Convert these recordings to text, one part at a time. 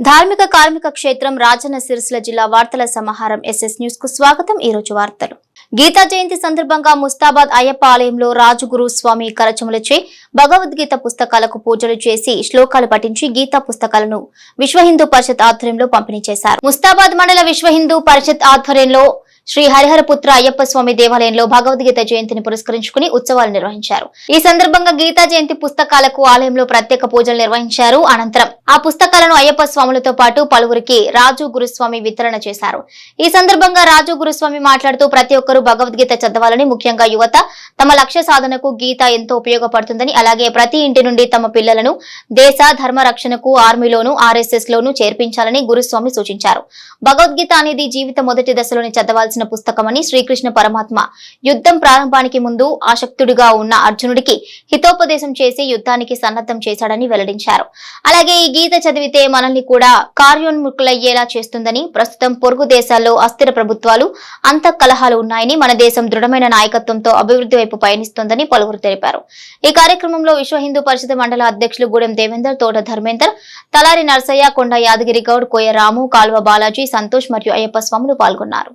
ధార్మిక కార్మిక క్షేత్రం రాజన్న సిరిసిల జిల్లా వార్తల సమాహారం ఎస్ఎస్ న్యూస్కు స్వాగతం. ఈ రోజు వార్తలు. గీతా జయంతి సందర్భంగా ముస్తాబాద్ అయ్యప్ప ఆలయంలో రాజుగురు స్వామి కరచములచే భగవద్గీత పుస్తకాలకు పూజలు చేసి శ్లోకాలు పఠించి గీతా పుస్తకాలను విశ్వ హిందూ పరిషత్ ఆధ్వర్యంలో పంపిణీ చేశారు. ముస్తాబాద్ మండల విశ్వ హిందూ పరిషత్ ఆధ్వర్యంలో శ్రీ హరిహరపుత్ర అయ్యప్ప స్వామి దేవాలయంలో భగవద్గీత జయంతిని పురస్కరించుకుని ఉత్సవాలు నిర్వహించారు. ఈ సందర్భంగా గీతా జయంతి పుస్తకాలకు ఆలయంలో ప్రత్యేక పూజలు నిర్వహించారు. అనంతరం ఆ పుస్తకాలను అయ్యప్ప స్వాములతో పాటు పలువురికి రాజు గురుస్వామి వితరణ చేశారు. ఈ సందర్భంగా రాజు గురుస్వామి మాట్లాడుతూ ప్రతి ఒక్కరూ భగవద్గీత చదవాలని ముఖ్యంగా యువత తమ లక్ష్య సాధనకు గీత ఎంతో ఉపయోగపడుతుందని అలాగే ప్రతి ఇంటి నుండి తమ పిల్లలను దేశ ధర్మ రక్షణకు ఆర్మీలోను ఆర్ఎస్ఎస్ లోను చేర్పించాలని గురుస్వామి సూచించారు. భగవద్గీత అనేది జీవిత మొదటి దశలోని చదవాల్సిన పుస్తకమని శ్రీకృష్ణ పరమాత్మ. యుద్ధం ప్రారంభానికి ముందు ఆసక్తుడిగా ఉన్న అర్జునుడికి హితోపదేశం చేసి యుద్ధానికి సన్నద్ధం చేశాడని వెల్లడించారు. అలాగే ఈ గీత చదివితే మనల్ని కూడా కార్యోన్ముఖులయ్యేలా చేస్తుందని ప్రస్తుతం పొరుగు దేశాల్లో అస్థిర ప్రభుత్వాలు అంత కలహాలు ఉన్నాయని మన దేశం దృఢమైన నాయకత్వంతో అభివృద్ధి వైపు పయనిస్తోందని పలువురు తెలిపారు. ఈ కార్యక్రమంలో విశ్వ హిందూ పరిషత్ మండల అధ్యక్షులు గూడెం దేవేందర్ తోట ధర్మేందర్ తలారి నర్సయ్య కొండ యాదగిరి గౌడ్ కోయ రాము కాల్వ బాలాజీ సంతోష్ మరియు అయ్యప్ప స్వాములు పాల్గొన్నారు.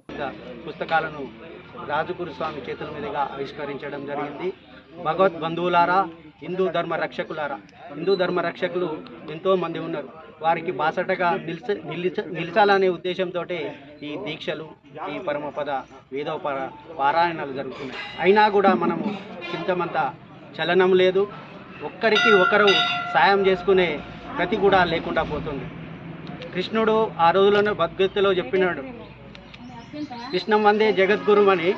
పుస్తకాలను రాజుగురు స్వామి చేతుల మీదుగా ఆవిష్కరించడం జరిగింది. భగవత్ బంధువులారా హిందూ ధర్మ రక్షకులారా హిందూ ధర్మ రక్షకులు ఎంతోమంది ఉన్నారు. వారికి బాసటగా నిలిచ నిలిచ నిలిచాలనే ఉద్దేశంతో ఈ దీక్షలు ఈ పరమపద వేదోపర పారాయణాలు జరుగుతున్నాయి. అయినా కూడా మనము చింతమంత చలనం లేదు. ఒక్కరికి ఒకరు సాయం చేసుకునే ప్రతి కూడా లేకుండా పోతుంది. కృష్ణుడు ఆ రోజులను భగవద్గీతలో చెప్పినాడు. కృష్ణం వందే జగద్గురు అని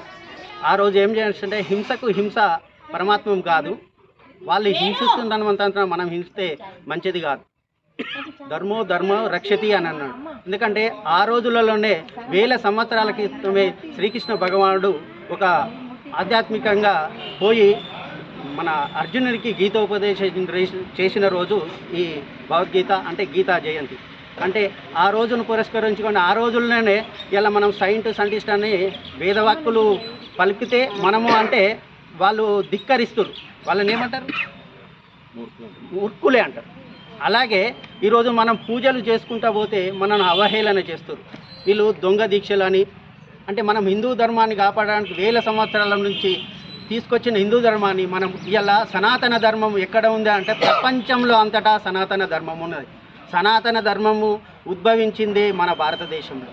ఆ రోజు ఏం చేస్తుంటే హింసకు హింస పరమాత్మం కాదు. వాళ్ళు హింసిస్తున్నంత మనం హింసితే మంచిది కాదు. ధర్మో ధర్మో రక్షతి అని అన్నాడు. ఎందుకంటే ఆ రోజులలోనే వేల సంవత్సరాల క్రితమే శ్రీకృష్ణ భగవానుడు ఒక ఆధ్యాత్మికంగా పోయి మన అర్జునుడికి గీతోపదేశం చేసిన రోజు ఈ భగవద్గీత అంటే గీతా జయంతి. అంటే ఆ రోజును పురస్కరించుకొని ఆ రోజుల్లోనే ఇలా మనం సైంట్ సైంటిస్ట్ అని వేదవాక్కులు పలికితే మనము అంటే వాళ్ళు ధిక్కరిస్తారు. వాళ్ళని ఏమంటారు? ఉర్కులే అంటారు. అలాగే ఈరోజు మనం పూజలు చేసుకుంటా పోతే మనను అవహేళన చేస్తారు. వీళ్ళు దొంగ దీక్షలు అని అంటే మనం హిందూ ధర్మాన్ని కాపాడడానికి వేల సంవత్సరాల నుంచి తీసుకొచ్చిన హిందూ ధర్మాన్ని మనం ఇలా సనాతన ధర్మం ఎక్కడ ఉంది అంటే ప్రపంచంలో అంతటా సనాతన ధర్మం ఉన్నది. సనాతన ధర్మము ఉద్భవించింది మన భారతదేశంలో.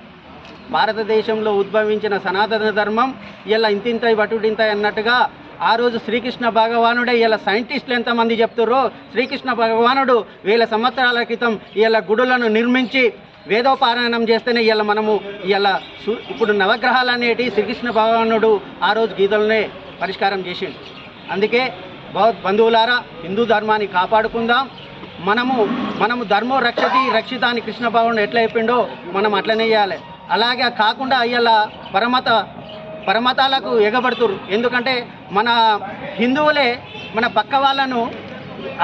భారతదేశంలో ఉద్భవించిన సనాతన ధర్మం ఇలా ఇంతింత బటుడింత అన్నట్టుగా ఆ రోజు శ్రీకృష్ణ భగవానుడే ఇలా సైంటిస్టులు ఎంతమంది చెప్తుర్రో శ్రీకృష్ణ భగవానుడు వేల సంవత్సరాల క్రితం ఇలా గుడులను నిర్మించి వేదోపారాయణం చేస్తేనే ఇలా మనము ఇలా ఇప్పుడు నవగ్రహాలు అనేటి శ్రీకృష్ణ భగవానుడు ఆ రోజు గీతలనే పరిష్కారం చేసిండు. అందుకే భగవత్ బంధువులారా హిందూ ధర్మాన్ని కాపాడుకుందాం. మనము మనము ధర్మో రక్షతి రక్షితాన్ని కృష్ణ భగవానుడు ఎట్లా చెప్పిండో మనం అట్లనే చేయాలి. అలాగే కాకుండా అయ్యలా పరమత పరమతాలకు ఎగబడుతురు. ఎందుకంటే మన హిందువులే మన పక్క వాళ్ళను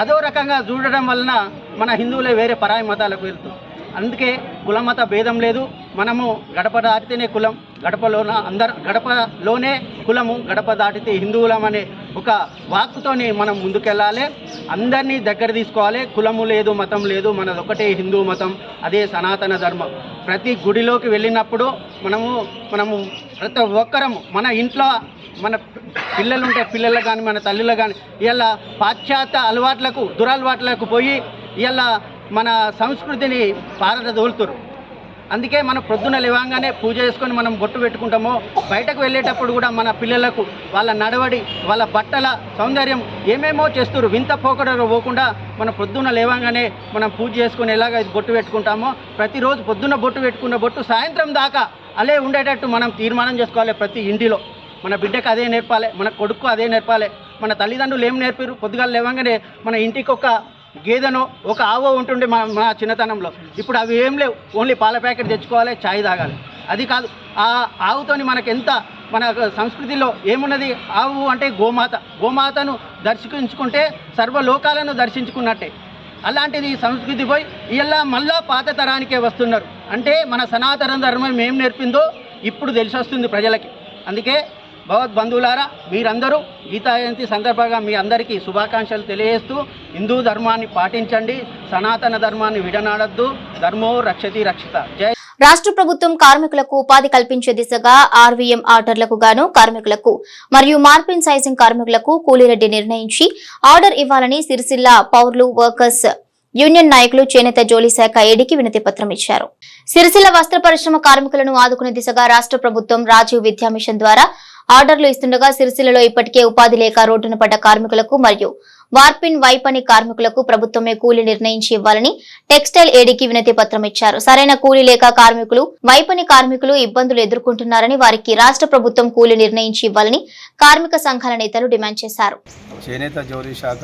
అదో రకంగా చూడడం వలన మన హిందువులే వేరే పరాయి మతాలకు వెళ్తారు. అందుకే కులమత భేదం లేదు. మనము గడప దాటితేనే కులం గడపలోన అందరు గడపలోనే కులము గడప దాటితే హిందువులం అనే ఒక వాక్కుతోని మనం ముందుకెళ్ళాలి. అందరినీ దగ్గర తీసుకోవాలి. కులము లేదు మతం లేదు మనది ఒకటే హిందూ మతం అదే సనాతన ధర్మం. ప్రతి గుడిలోకి వెళ్ళినప్పుడు మనము మనము ప్రతి ఒక్కరము మన ఇంట్లో మన పిల్లలు ఉంటే పిల్లలు కానీ మన తల్లులు కానీ ఇలా పాశ్చాత్య అలవాట్లకు దురలవాట్లకు పోయి ఇలా మన సంస్కృతిని పారదోలుతురు. అందుకే మనం ప్రొద్దున లేవంగానే పూజ చేసుకొని మనం బొట్టు పెట్టుకుంటామో బయటకు వెళ్ళేటప్పుడు కూడా మన పిల్లలకు వాళ్ళ నడవడి వాళ్ళ బట్టల సౌందర్యం ఏమేమో చేస్తారు. వింత పోకడలో పోకుండా మన పొద్దున్న లేవంగానే మనం పూజ చేసుకొని ఎలాగ బొట్టు పెట్టుకుంటామో ప్రతిరోజు పొద్దున్న బొట్టు పెట్టుకున్న బొట్టు సాయంత్రం దాకా అలే ఉండేటట్టు మనం తీర్మానం చేసుకోవాలి ప్రతి ఇంటిలో. మన బిడ్డకు అదే నేర్పాలి మన కొడుకు అదే నేర్పాలి మన తల్లిదండ్రులు ఏం నేర్పారు పొద్దుగాలు లేవంగానే మన ఇంటికి ఒక గేదెను ఒక ఆవో ఉంటుండే మా మా చిన్నతనంలో. ఇప్పుడు అవి ఏం లేవు. ఓన్లీ పాల ప్యాకెట్ తెచ్చుకోవాలి ఛాయ్ తాగాలి. అది కాదు. ఆ ఆవుతోని మనకు ఎంత మన సంస్కృతిలో ఏమున్నది? ఆవు అంటే గోమాత. గోమాతను దర్శించుకుంటే సర్వలోకాలను దర్శించుకున్నట్టే. అలాంటిది ఈ సంస్కృతి పోయి ఇలా మళ్ళా పాత తరానికే వస్తున్నారు. అంటే మన సనాతన ధర్మం ఏం నేర్పిందో ఇప్పుడు తెలిసి వస్తుంది ప్రజలకి. అందుకే భగవద్బంధువులారా మీరందరూ గీతా జయంతి సందర్భంగా మీ అందరికీ శుభాకాంక్షలు తెలియజేస్తూ హిందూ ధర్మాన్ని పాటించండి సనాతన ధర్మాన్ని విడనాడద్దు ధర్మో రక్షతి రక్షిత. జై రాష్ట్ర ప్రభుత్వం కార్మికులకు ఉపాధి కల్పించే దిశగా ఆర్వీఎం ఆర్డర్లకు గాను కార్మికులకు మరియు మార్పిన్ సైజింగ్ కార్మికులకు కూలీరెడ్డి నిర్ణయించి ఆర్డర్ ఇవ్వాలని సిరిసిల్ల పౌరులు వర్కర్స్ యూనియన్ నాయకులు చేనేత జోలీ శాఖ ఏడీకి వినతి పత్రం ఇచ్చారు. సిరిసిల్ల వస్త్ర పరిశ్రమ కార్మికులను ఆదుకునే దిశగా రాష్ట్ర ప్రభుత్వం రాజీవ్ విద్యా మిషన్ ద్వారా ఆర్డర్లు ఇస్తుండగా సిరిసిల్లలో ఇప్పటికే ఉపాధి లేక రోడ్డున పడ్డ కార్మికులకు మరియు వార్పిన్ వైపని కార్మికులకు ప్రభుత్వమే కూలీ నిర్ణయించి ఇవ్వాలని టెక్స్టైల్ ఏడీకి వినతి పత్రం ఇచ్చారు. సరైన కూలీ లేక కార్మికులు వైపని కార్మికులు ఇబ్బందులు ఎదుర్కొంటున్నారని వారికి రాష్ట్ర ప్రభుత్వం కూలీ నిర్ణయించి ఇవ్వాలని కార్మిక సంఘాల నేతలు డిమాండ్ చేశారు. చేనేత జౌళి శాఖ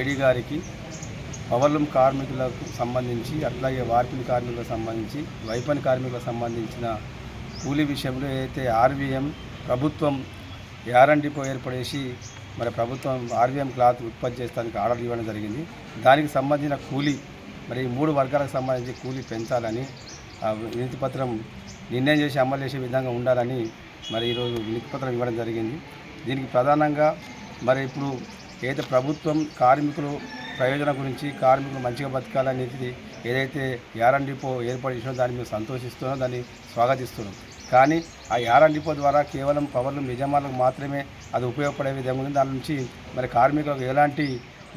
ఏడీ గారికి పవర్లూమ్ కార్మికులకు సంబంధించి అట్లాగే వార్పిడి కార్మికులకు సంబంధించి వైపని కార్మికులకు సంబంధించిన కూలీ విషయంలో ఏదైతే ఆర్వీఎం ప్రభుత్వం యారన్ డిపో ఏర్పడేసి మరి ప్రభుత్వం ఆర్వీఎం క్లాత్ ఉత్పత్తి చేస్తానికి ఆర్డర్ ఇవ్వడం జరిగింది. దానికి సంబంధించిన కూలీ మరి ఈ మూడు వర్గాలకు సంబంధించి కూలీ పెంచాలని వినతి పత్రం నిర్ణయం చేసి అమలు చేసే విధంగా ఉండాలని మరి ఈరోజు వినతి పత్రం ఇవ్వడం జరిగింది. దీనికి ప్రధానంగా మరి ఇప్పుడు ఏదైతే ప్రభుత్వం కార్మికులు ప్రయోజనం గురించి కార్మికులు మంచిగా బతకాలనేది ఏదైతే యారన్ డిపో ఏర్పడినో దాన్ని మేము సంతోషిస్తున్నాం దాన్ని స్వాగతిస్తున్నాం. కానీ ఆ యారన్ డిపో ద్వారా కేవలం పవర్లు నిజామాలకు మాత్రమే అది ఉపయోగపడే విధంగా ఉంది. దాని నుంచి మరి కార్మికులకు ఎలాంటి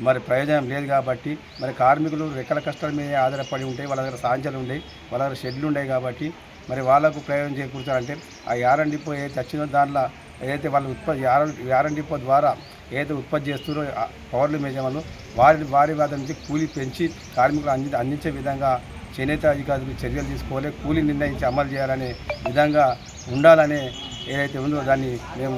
మరి ప్రయోజనం లేదు కాబట్టి మరి కార్మికులు రెక్కల కష్టాల మీద ఆధారపడి ఉంటాయి వాళ్ళ దగ్గర సాంచలు ఉండేవి వాళ్ళ దగ్గర షెడ్లు ఉండేవి కాబట్టి మరి వాళ్ళకు ప్రయోజనం చేకూర్చాలంటే ఆ యారన్ డిపో ఏదైతే వచ్చిందో దాంట్లో ఏదైతే వాళ్ళు ఉత్పత్తి యారన్ డిపో ద్వారా ఏదైతే ఉత్పత్తి చేస్తున్నారో పవర్లు పవర్లు యజమానులు వారి వారి వద్ద నుంచి కూలీ పెంచి కార్మికులు అంది అందించే విధంగా చేనేత అధికారులు చర్యలు తీసుకోవాలి కూలీ నిర్ణయించి అమలు చేయాలనే విధంగా ఉండాలనే ఏదైతే ఉందో దాన్ని మేము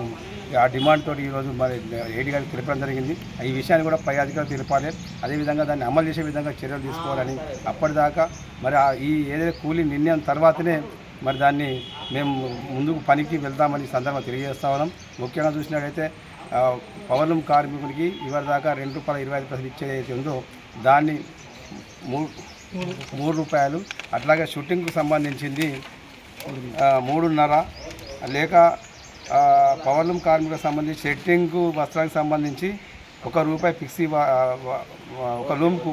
ఆ డిమాండ్ తోటి ఈరోజు మరి ఏడి గారికి తెలపడం జరిగింది. ఈ విషయాన్ని కూడా పై అధికారులు తెలపాలి. అదేవిధంగా దాన్ని అమలు చేసే విధంగా చర్యలు తీసుకోవాలని అప్పటిదాకా మరి ఆ ఈ ఏదైతే కూలీ నిర్ణయం తర్వాతనే మరి దాన్ని మేము ముందుకు పనికి వెళ్తామని సందర్భంగా తెలియజేస్తా ఉన్నాం. ముఖ్యంగా చూసినట్లయితే ఆ, పవర్లూమ్ కార్మికుడికి ఇవాళ దాకా రెండు రూపాయల ఇరవై ఐదు పైసలు ఇచ్చేది ఉందో దాన్ని మూడు రూపాయలు. అట్లాగే షూటింగ్కు సంబంధించింది మూడున్నర. లేక పవర్లూమ్ కార్మికులకు సంబంధించి షెట్టింగ్కు వస్త్రానికి సంబంధించి ఒక రూపాయి ఫిక్స్ ఇవ్వ ఒక రూమ్కు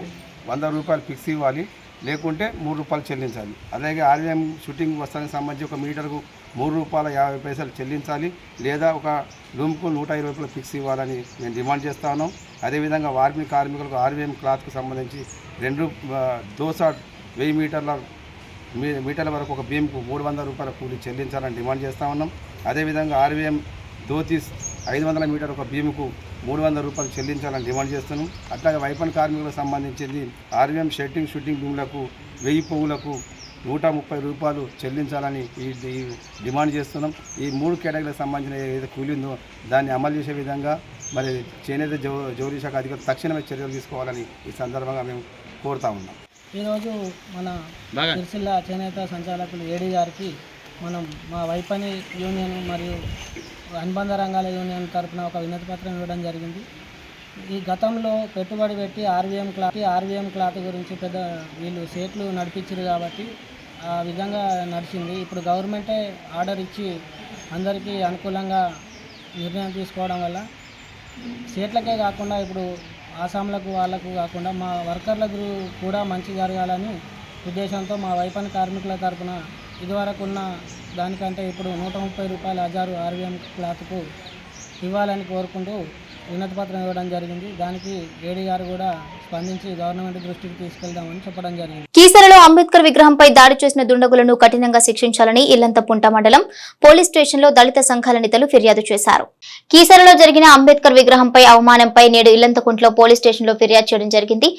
వంద రూపాయలు ఫిక్స్ ఇవ్వాలి. లేకుంటే మూడు రూపాయలు చెల్లించాలి. అలాగే ఆర్వీఎం షూటింగ్ వస్త్రానికి సంబంధించి ఒక మీటర్కు మూడు రూపాయల యాభై పైసలు చెల్లించాలి. లేదా ఒక రూమ్కు నూట ఇరవై రూపాయలు ఫిక్స్ ఇవ్వాలని నేను డిమాండ్ చేస్తాను అదేవిధంగా వార్మి కార్మికులకు ఆర్వీఎం క్లాత్కు సంబంధించి రెండు దోశ వెయ్యి మీటర్ల మీ మీటర్ల వరకు ఒక భీమ్కు మూడు వందల రూపాయల కూలీ చెల్లించాలని డిమాండ్ చేస్తా ఉన్నాం. అదేవిధంగా ఆర్వీఎం ధోతీస్ ఐదు వందల మీటర్ ఒక బీముకు మూడు వందల రూపాయలు చెల్లించాలని డిమాండ్ చేస్తున్నాం. అట్లాగే వైపన్ కార్మికులకు సంబంధించింది ఆర్వీఎం షెట్టింగ్ షూటింగ్ భూములకు వెయ్యి పువ్వులకు నూట ముప్పై రూపాయలు చెల్లించాలని ఈ ఈ డిమాండ్ చేస్తున్నాం. ఈ మూడు కేటగిరీలకు సంబంధించిన ఏదైతే కూలి ఉందో దాన్ని అమలు చేసే విధంగా మరి చేనేత జౌ జౌరీ శాఖ అధికారులు తక్షణమే చర్యలు తీసుకోవాలని ఈ సందర్భంగా మేము కోరుతా ఉన్నాం. ఈరోజు మన సిరిసిల్ల చేనేత సంచాలకులు ఏడీ గారికి మనం మా వైపని యూనియన్ మరియు అనుబంధ రంగాల యూనియన్ తరపున ఒక వినతి పత్రం ఇవ్వడం జరిగింది. ఈ గతంలో పెట్టుబడి పెట్టి ఆర్వీఎం క్లాత్ ఆర్వీఎం క్లాత్ గురించి పెద్ద వీళ్ళు సేట్లు నడిపించారు కాబట్టి ఆ విధంగా నడిచింది. ఇప్పుడు గవర్నమెంటే ఆర్డర్ ఇచ్చి అందరికీ అనుకూలంగా నిర్ణయం తీసుకోవడం వల్ల సేట్లకే కాకుండా ఇప్పుడు ఆసాంలకు వాళ్ళకు కాకుండా మా వర్కర్లకు కూడా మంచి జరగాలని ఉద్దేశంతో మా వైపని కార్మికుల తరఫున ఇదివరకు ఉన్న దానికంటే ఇప్పుడు నూట ముప్పై రూపాయల హజారు ఆర్వీఎం క్లాత్కు ఇవ్వాలని కోరుకుంటూ వినతి పత్రం ఇవ్వడం జరిగింది. దానికి ఏడీ గారు కూడా స్పందించి గవర్నమెంట్ దృష్టికి తీసుకెళ్దామని చెప్పడం జరిగింది. కీసరలో అంబేద్కర్ విగ్రహంపై దాడి చేసిన దుండగులను కఠినంగా శిక్షించాలని ఇల్లంతపుంట మండలం పోలీస్ స్టేషన్లో దళిత సంఘాల నేతలు ఫిర్యాదు చేశారు. కీసరలో జరిగిన అంబేద్కర్ విగ్రహంపై అవమానంపై నేడు ఇల్లంతకుంటలో పోలీస్ స్టేషన్లో ఫిర్యాదు చేయడం జరిగింది.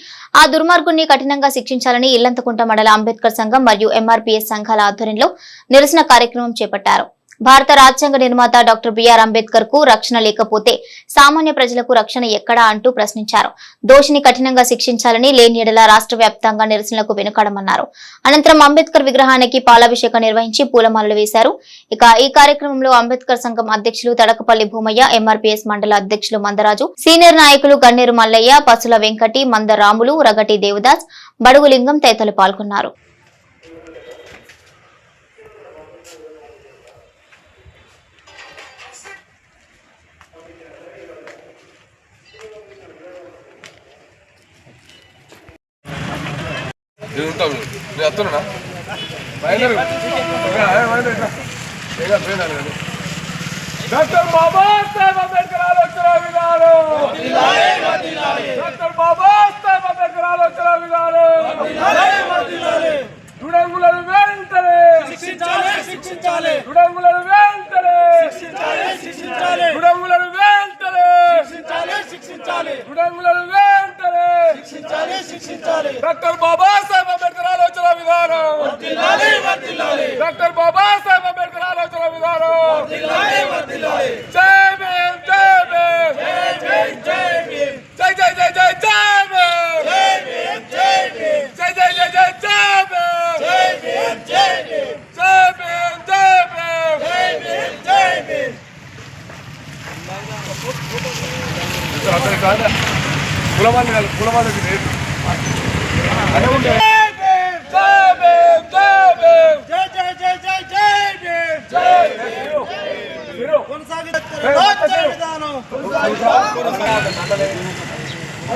ఆ దుర్మార్గుణ్ణి కఠినంగా శిక్షించాలని ఇల్లంతకుంట మండల అంబేద్కర్ సంఘం మరియు ఎంఆర్పీఎస్ సంఘాల ఆధ్వర్యంలో నిరసన కార్యక్రమం చేపట్టారు. భారత రాజ్యాంగ నిర్మాత డాక్టర్ బిఆర్ అంబేద్కర్కు రక్షణ లేకపోతే సామాన్య ప్రజలకు రక్షణ ఎక్కడా అంటూ ప్రశ్నించారు. దోషిని కఠినంగా శిక్షించాలని లేని ఎడల రాష్ట్ర వ్యాప్తంగా నిరసనలకు వెనుకడమన్నారు. అనంతరం అంబేద్కర్ విగ్రహానికి పాలాభిషేకం నిర్వహించి పూలమాలలు వేశారు. ఇక ఈ కార్యక్రమంలో అంబేద్కర్ సంఘం అధ్యక్షులు తడకపల్లి భూమయ్య ఎంఆర్పీఎస్ మండల అధ్యక్షులు మందరాజు సీనియర్ నాయకులు గన్నేరు మల్లయ్య పసుల వెంకటి మందరాములు రగటి దేవదాస్ బడుగులింగం తదితరులు పాల్గొన్నారు. ఉంటాను నేను వస్తున్నా బయలుదేరు. డాక్టర్ బాబాసాహెబ్ అంబేద్కర్ ఆలోచన విధానం. డాక్టర్ బాబాసాహెబ్ అంబేద్కర్ ఆలోచన విధానం. దుడంగులను వెంటనే శిక్షించాలి దుడంగులను వెంటనే శిక్షించాలి దుడంగులను వెంటనే శిక్షించాలి దుడంగులను వెంటనే శిక్షించాలి డాక్టర్ బాబాసాహెబ్ అంబేద్కర్ ఆలోచన విధానం. డాక్టర్ బాబాసాహెబ్ అంబేద్కర్ ఆలోచన విధానం. జై భీమ్ జై భీమ్ జై జై జై జై జై భీమ్ జై జై జై జై జై భీమ్ జై భీమ్ జై భీమ్ అతని కాదు కులమాన్ని కాదు కులమానికి లేదు అదే ఉంటే జై భీమ్ జై భీమ్ జై జై జై జై జై భీమ్ జై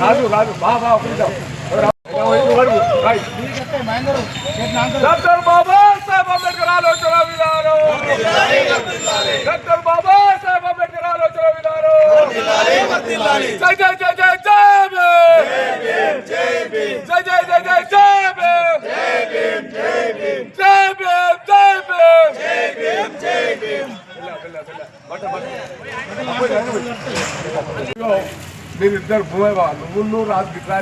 రాజు రాజు బా బా ఒక నిమిషం. డాక్టర్ బాబా సాహెబ్ అంబేద్కర్ ఆలోచన విధానం డాక్టర్ బాబా సాహెబ్ అంబేద్కర్ ఆలోచన విధానం జై జై జై జై జై భీమ్ జై జై జై జై జై భీమ్ జై భీమ్ జై భీమ్ మీరు ఇద్దరు భూమి నువ్వు నువ్వు రాజు గిట్లా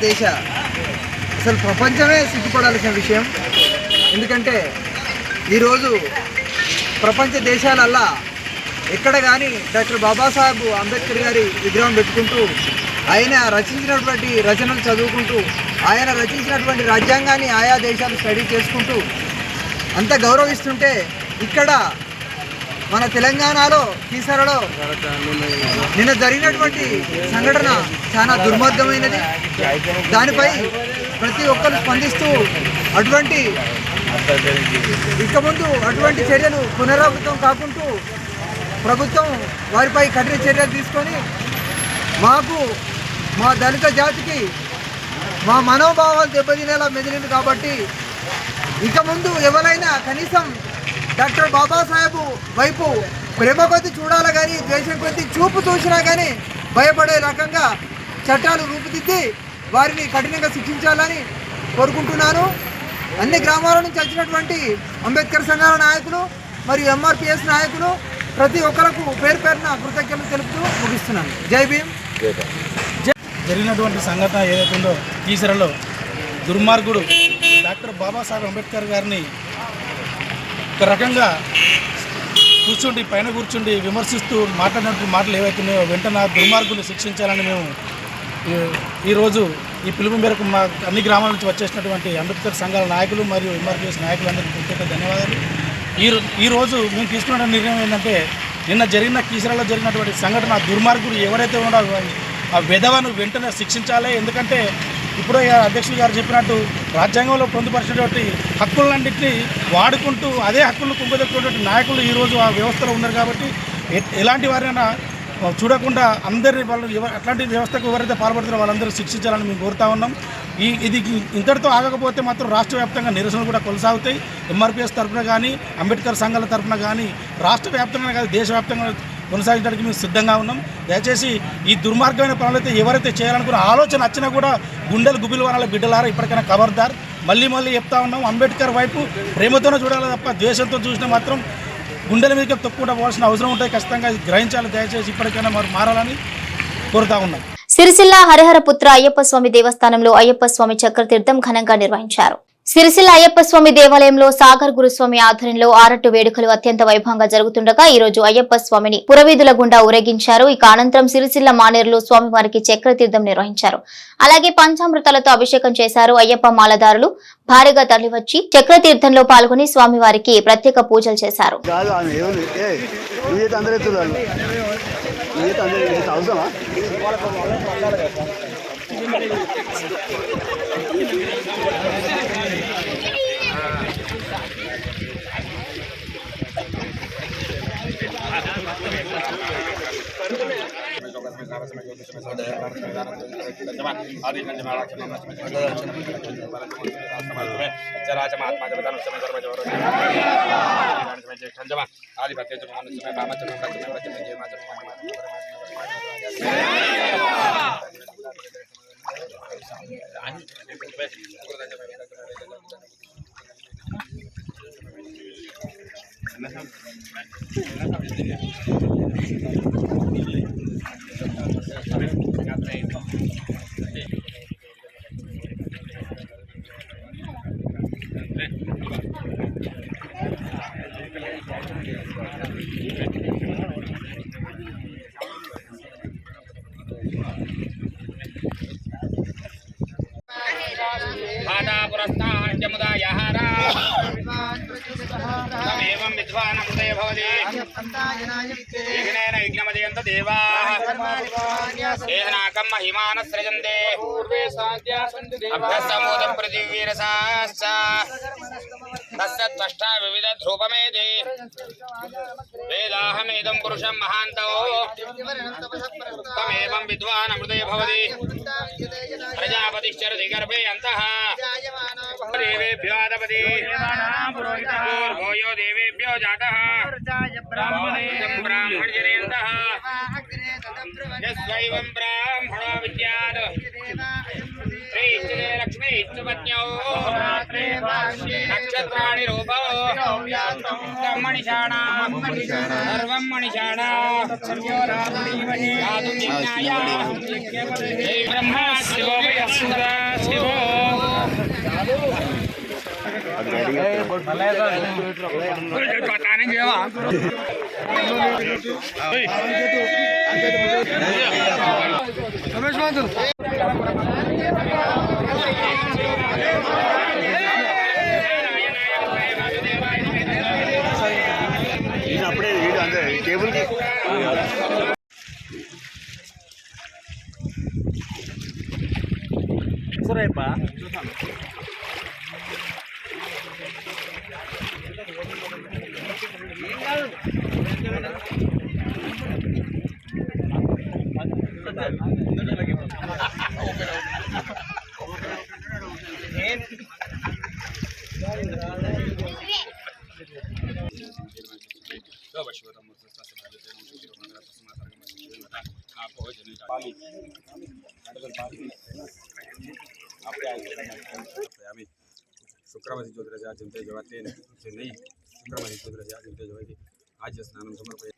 భారతదేశ అసలు ప్రపంచమే సిగ్గుపడాల్సిన విషయం. ఎందుకంటే ఈరోజు ప్రపంచ దేశాలల్లా ఎక్కడ కానీ డాక్టర్ బాబాసాహెబ్ అంబేద్కర్ గారి విగ్రహం పెట్టుకుంటూ ఆయన రచించినటువంటి రచనలు చదువుకుంటూ ఆయన రచించినటువంటి రాజ్యాంగాన్ని ఆయా దేశాలు స్టడీ చేసుకుంటూ అంత గౌరవిస్తుంటే ఇక్కడ మన తెలంగాణలో కీసరలో నిన్న జరిగినటువంటి సంఘటన చాలా దుర్మార్గమైనది. దానిపై ప్రతి ఒక్కరు స్పందిస్తూ అటువంటి ఇక ముందు అటువంటి చర్యలు పునరావృతం కాకుంటూ ప్రభుత్వం వారిపై కఠిన చర్యలు తీసుకొని మాకు మా దళిత జాతికి మా మనోభావాలు దెబ్బతినేలా మెదిలింది కాబట్టి ఇక ముందు ఎవరైనా కనీసం డాక్టర్ బాబాసాహెబ్ వైపు ప్రేమ కొద్ది చూడాలి కానీ ద్వేషం కొద్ది చూపు చూసినా కానీ భయపడే రకంగా చట్టాలు రూపుదిద్ది వారిని కఠినంగా శిక్షించాలని కోరుకుంటున్నాను. అన్ని గ్రామాల నుంచి వచ్చినటువంటి అంబేద్కర్ సంఘాల నాయకులు మరియు ఎంఆర్పిఎస్ నాయకులు ప్రతి ఒక్కరికి పేరు పేరున కృతజ్ఞతలు తెలుపుతూ ముగిస్తున్నాను. జై భీమ్. జరిగినటువంటి సంఘటన ఏదైతుందో ఉందో కీసరలో దుర్మార్గుడు డాక్టర్ బాబాసాహెబ్ అంబేద్కర్ గారిని ఒక రకంగా కూర్చుండి పైన కూర్చుండి విమర్శిస్తూ మాట్లాడినటువంటి మాటలు ఏవైతున్నాయో వెంటనే ఆ దుర్మార్గుని శిక్షించాలని మేము ఈ- ఈరోజు ఈ పిలుపు మేరకు మా అన్ని గ్రామాల నుంచి వచ్చేసినటువంటి అంబేద్కర్ సంఘాల నాయకులు మరియు ఎంఆర్పిఎస్ నాయకులందరికీ ప్రత్యేక ధన్యవాదాలు. ఈ ఈరోజు మేము తీసుకున్న నిర్ణయం ఏంటంటే నిన్న జరిగిన కీసరలో జరిగినటువంటి సంఘటన దుర్మార్గులు దుర్మార్గుడు ఎవరైతే ఉన్నారో ఆ విధవను వెంటనే శిక్షించాలి. ఎందుకంటే ఇప్పుడు అధ్యక్షులు గారు చెప్పినట్టు రాజ్యాంగంలో పొందుపరిచినటువంటి హక్కులన్నింటినీ వాడుకుంటూ అదే హక్కులను కుంగదొక్కున్నటువంటి నాయకులు ఈరోజు ఆ వ్యవస్థలో ఉన్నారు కాబట్టి ఎలాంటి వారైనా చూడకుండా అందరి వాళ్ళు అట్లాంటి వ్యవస్థకు ఎవరైతే పాల్పడుతారో వాళ్ళందరూ శిక్షించాలని మేము కోరుతా ఉన్నాం. ఈ ఇది ఇంతటితో ఆగకపోతే మాత్రం రాష్ట్ర వ్యాప్తంగా నిరసనలు కూడా కొనసాగుతాయి. ఎంఆర్పిఎస్ తరఫున కానీ అంబేద్కర్ సంఘాల తరఫున కానీ రాష్ట్ర వ్యాప్తంగా కాదు దేశవ్యాప్తంగా కొనసాగించడానికి మేము సిద్ధంగా ఉన్నాం. దయచేసి ఈ దుర్మార్గమైన పనులైతే ఎవరైతే చేయాలనుకున్న ఆలోచన వచ్చినా కూడా గుండెలు గుబిలు వనాల బిడ్డలారా ఇప్పటికైనా ఖబర్దార్ మళ్ళీ మళ్ళీ చెప్తా ఉన్నాం అంబేద్కర్ వైపు ప్రేమతోనే చూడాలి తప్ప ద్వేషంతో చూసినా మాత్రం గుండెల మీద తక్కువ పోవాల్సిన అవసరం ఉంటుంది ఖచ్చితంగా గ్రహించాలి. దయచేసి ఇప్పటికైనా మరి మారాలని కోరుతా ఉన్నాం. సిరిసిల్ల హరిహరపుత్ర అయ్యప్ప స్వామి దేవస్థానంలో అయ్యప్ప స్వామి చక్రతీర్థం ఘనంగా నిర్వహించారు. సిరిసిల్ల అయ్యప్ప స్వామి దేవాలయంలో సాగర్ గురుస్వామి ఆధ్వర్యంలో ఆరట్టు వేడుకలు అత్యంత వైభవంగా జరుగుతుండగా ఈ రోజు అయ్యప్ప స్వామిని పురవీధుల గుండా ఊరేగించారు. ఇక అనంతరం సిరిసిల్ల మానేరులో స్వామివారికి చక్రతీర్థం నిర్వహించారు. అలాగే పంచామృతాలతో అభిషేకం చేశారు అయ్యప్ప మాలదారులు. భారీగా తరలివచ్చి చక్రతీర్థంలో పాల్గొని స్వామివారికి ప్రత్యేక పూజలు చేశారు. चराचमात्मा जब धनुष में सर्व जोर में ज्येष्ठ जमा आदि भक्ति जमा मनुष्य में बामा जमा कच्छ में वचन जमा जमा Thank you. 这好像是昨天回家这一趟。త్వష్టా వివిధ ధ్రువమేతి వేదాహమేదం పురుషం మహాంతో తమేవం విద్వానమృతే భవతి ప్రజాపతిశ్చరతి గర్భే అంతః దేవేభ్యో దపతి పూర్వో యో దేవేభ్యో జాతः బ్రాహ్మణజనేంతः యస్వైవం బ్రాహ్మణో విద్యాత్ శ్రీ ఇచ్చతే లక్ష్మీ నక్షత్రాణి రూపో మణిషాణాం సర్వం మణిషాణా గాతుం యజ్ఞాయ జై బ్రహ్మ శివో వయస్సుర శివో పతానం చేయవా ఈయన అప్పుడే వీడు అంతే టేబుల్కి శుక్రమతి జ్యోతిరజాజంతే జవతేన చెన్నై శుక్రమతి జ్యోతిరజాజంతే జవతి ఆజ్య స్నానం సమర్పయ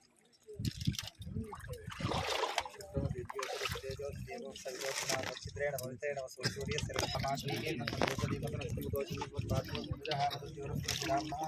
ఓం గం గణపతే నమః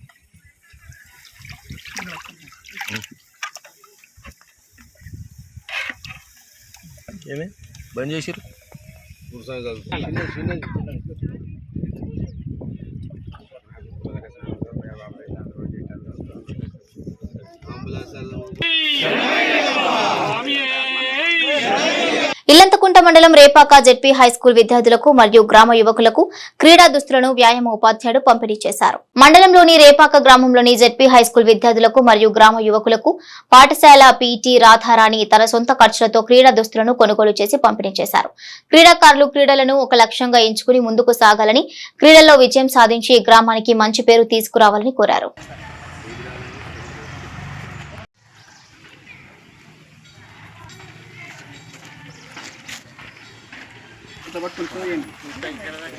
ఏమే? బంద్ చేసిరు ఇల్లంతకుంట మండలం రేపాక జెడ్పీ హై స్కూల్ విద్యార్థులకు మరియు గ్రామ యువకులకు క్రీడా దుస్తులను వ్యాయామ ఉపాధ్యాయుడు పంపిణీ చేశారు. మండలంలోని రేపాక గ్రామంలోని జెడ్పీ హై స్కూల్ విద్యార్థులకు మరియు గ్రామ యువకులకు పాఠశాల పీటీ రాధారాణి తన సొంత ఖర్చులతో క్రీడా దుస్తులను కొనుగోలు చేసి పంపిణీ చేశారు. క్రీడాకారులు క్రీడలను ఒక లక్ష్యంగా ఎంచుకుని ముందుకు సాగాలని క్రీడల్లో విజయం సాధించి గ్రామానికి మంచి పేరు తీసుకురావాలని కోరారు. ట్వంటీ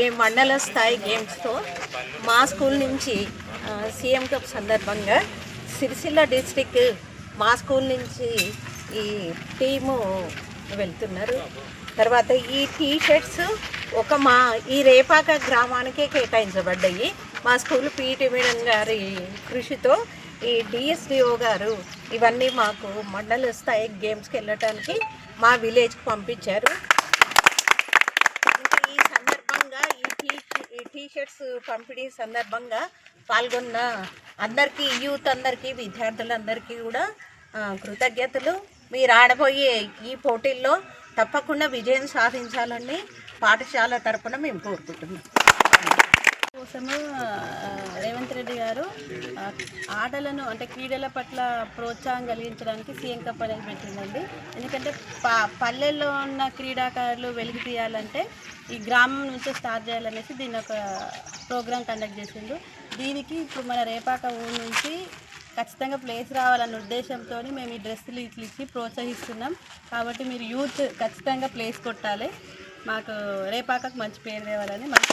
గేమ్ మండల స్థాయి గేమ్స్తో మా స్కూల్ నుంచి సీఎం కప్ సందర్భంగా సిరిసిల్ల డిస్టిక్ మా స్కూల్ నుంచి ఈ టీము వెళ్తున్నారు. తర్వాత ఈ టీ షర్ట్స్ ఒక మా ఈ రేపాక గ్రామానికే కేటాయించబడ్డాయి. మా స్కూల్ పీటీ మేడం గారి కృషితో ఈ డిఎస్డిఓ గారు ఇవన్నీ మాకు మండల స్థాయి గేమ్స్కి వెళ్ళటానికి మా విలేజ్కి పంపించారు ఇంకా ఈ సందర్భంగా ఈ టీ టీషర్ట్స్ పంపిణీ సందర్భంగా పాల్గొన్న అందరికీ యూత్ అందరికీ విద్యార్థులందరికీ కూడా కృతజ్ఞతలు. మీరు ఆడబోయే ఈ పోటీల్లో తప్పకుండా విజయం సాధించాలని పాఠశాల తరపున మేము కోరుకుంటున్నాం. కోసము రేవంత్ రెడ్డి గారు ఆటలను అంటే క్రీడల పట్ల ప్రోత్సాహం కలిగించడానికి సీఎం కప్ అనేది పెట్టిందండి. ఎందుకంటే ప పల్లెల్లో ఉన్న క్రీడాకారులు వెలికి తీయాలంటే ఈ గ్రామం నుంచే స్టార్ట్ చేయాలనేసి దీన్ని ఒక ప్రోగ్రామ్ కండక్ట్ చేసిండు. దీనికి ఇప్పుడు మన రేపాక ఊరు నుంచి ఖచ్చితంగా ప్లేస్ రావాలన్న ఉద్దేశంతో మేము ఈ డ్రెస్సులు ఇట్లా ఇచ్చి ప్రోత్సహిస్తున్నాం. కాబట్టి మీరు యూత్ ఖచ్చితంగా ప్లేస్ కొట్టాలి. మాకు రేపాకకు మంచి పేరు తేవాలని మంచి